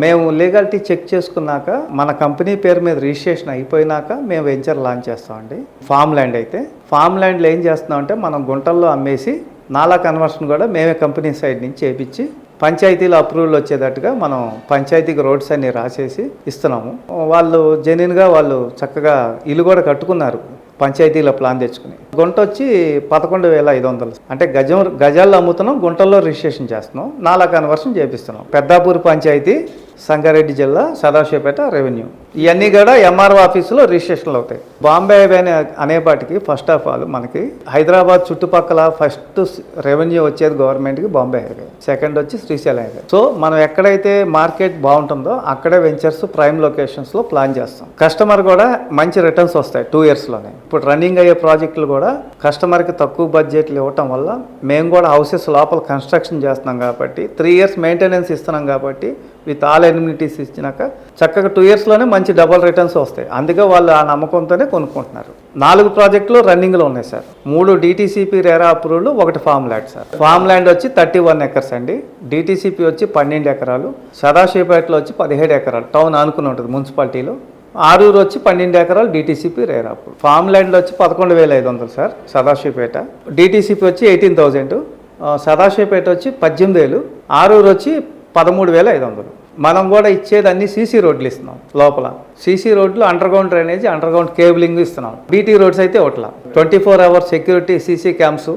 మేము legality check చేసుకున్నాక మన కంపెనీ పేరు మీద రిజిస్ట్రేషన్ అయిపోయినాక మేము వెంచర్ లాంచ్ చేస్తామండి. ఫామ్ ల్యాండ్ అయితే. ఫామ్ ల్యాండ్లో ఏం చేస్తున్నామంటే మనం గుంటల్లో అమ్మేసి నాలా కన్వర్షన్ కూడా మేమే కంపెనీ సైడ్ నుంచి చేపించి పంచాయతీలో అప్రూవల్ వచ్చేటట్టుగా మనం పంచాయతీకి రోడ్స్ అన్ని రాసేసి ఇస్తున్నాము. వాళ్ళు జెన్యున్గా వాళ్ళు చక్కగా ఇల్లు కూడా కట్టుకున్నారు. పంచాయతీలో ప్లాన్ తెచ్చుకుని. గుంట వచ్చి పదకొండు వేల ఐదు వందలు. అంటే గజం గజాల్లో అమ్ముతున్నాం గుంటల్లో రిజిస్ట్రేషన్ చేస్తున్నాం నాలా కన్వర్షన్ చేపిస్తున్నాం. పెద్దాపూర్ పంచాయతీ సంగారెడ్డి జిల్లా సదాశివపేట రెవెన్యూ. ఇవన్నీ కూడా ఎంఆర్ఓ ఆఫీసులో రిజిస్ట్రేషన్లు అవుతాయి. బాంబే అనే అనేపాటికి ఫస్ట్ ఆఫ్ ఆల్ మనకి హైదరాబాద్ చుట్టుపక్కల ఫస్ట్ రెవెన్యూ వచ్చేది గవర్నమెంట్కి బాంబే హైవే. సెకండ్ వచ్చి శ్రీశైలం హైవే. సో మనం ఎక్కడైతే మార్కెట్ బాగుంటుందో అక్కడే వెంచర్స్ ప్రైమ్ లొకేషన్స్లో ప్లాన్ చేస్తాం. కస్టమర్ కూడా మంచి రిటర్న్స్ వస్తాయి టూ ఇయర్స్లోనే ఇప్పుడు రన్నింగ్ అయ్యే ప్రాజెక్టులు కూడా కస్టమర్కి తక్కువ బడ్జెట్లు ఇవ్వటం వల్ల మేము కూడా హౌసెస్ లోపల కన్స్ట్రక్షన్ చేస్తున్నాం కాబట్టి త్రీ ఇయర్స్ మెయింటెనెన్స్ ఇస్తున్నాం కాబట్టి విత్ ఆల్ ఎమ్యూనిటీస్ ఇచ్చినాక చక్కగా టూ ఇయర్స్లోనే మంచి డబల్ రిటర్న్స్ వస్తాయి. అందుకే వాళ్ళు ఆ నమ్మకంతోనే కొనుక్కుంటున్నారు. నాలుగు ప్రాజెక్టులు రన్నింగ్లో ఉన్నాయి సార్. మూడు డిటీసీపీ రేరా అప్రూవ్లు ఒకటి farm land sir farm land వచ్చి థర్టీ వన్ ఎకర్స్ అండి డిటీసీపీ వచ్చి పన్నెండు ఎకరాలు. సదాశివపేటలో వచ్చి పదిహేడు ఎకరాలు. టౌన్ అనుకుని ఉంటుంది మున్సిపాలిటీలో ఆరూరు వచ్చి పన్నెండు ఎకరాలు డిటీసీపీ రేరాపూర్. ఫామ్ ల్యాండ్లో వచ్చి పదకొండు వేల ఐదు వందలు సార్ సదాశివపేట. డిటీసీపీ వచ్చి ఎయిటీన్ థౌజండ్ సదాశివపేట వచ్చి పద్దెనిమిది వేలు ఆరూరు వచ్చి పదమూడు వేల ఐదు వందలు. మనం కూడా ఇచ్చేది అన్ని సీసీ రోడ్లు ఇస్తున్నాం లోపల. సీసీ రోడ్లు under ground drainage under ground cabling ఇస్తున్నాం బీటీ రోడ్స్ అయితే ఒకట్ల twenty four hours security CC camps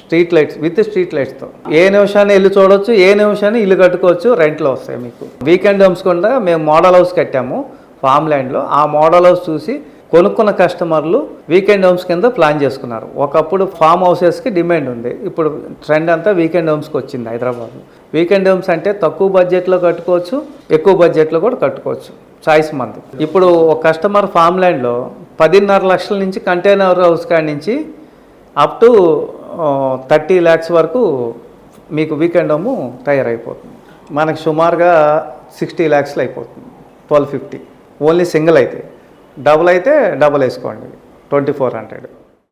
street lights with street లైట్స్తో. ఏ నిమిషాన్ని ఇల్లు చూడొచ్చు ఏ నిమిషాన్ని ఇల్లు కట్టుకోవచ్చు రెంట్లో వస్తాయి మీకు. వీకెండ్ హోమ్స్ కూడా మేము మోడల్ హౌస్ కట్టాము. ఫామ్ ల్యాండ్లో ఆ మోడల్ హౌస్ చూసి కొనుక్కున్న కస్టమర్లు వీకెండ్ హోమ్స్ కింద ప్లాన్ చేసుకున్నారు. ఒకప్పుడు ఫామ్ హౌసెస్కి డిమాండ్ ఉంది. ఇప్పుడు ట్రెండ్ అంతా వీకెండ్ హోమ్స్కి వచ్చింది హైదరాబాద్లో. వీకెండ్ హోమ్స్ అంటే తక్కువ బడ్జెట్లో కట్టుకోవచ్చు ఎక్కువ బడ్జెట్లో కూడా కట్టుకోవచ్చు. చాయిస్ మంది. ఇప్పుడు ఒక కస్టమర్ ఫామ్ ల్యాండ్లో పదిన్నర లక్షల నుంచి కంటైనర్ హౌస్ కాడి నుంచి అప్ టు థర్టీ ల్యాక్స్ వరకు మీకు వీకెండ్ హోము తయారైపోతుంది. మనకి సుమారుగా సిక్స్టీ ల్యాక్స్లో అయిపోతుంది. Twelve fifty. ఓన్లీ సింగిల్ అయితే డబుల్ అయితే డబుల్ వేసుకోండి ట్వంటీ ఫోర్ హండ్రెడ్.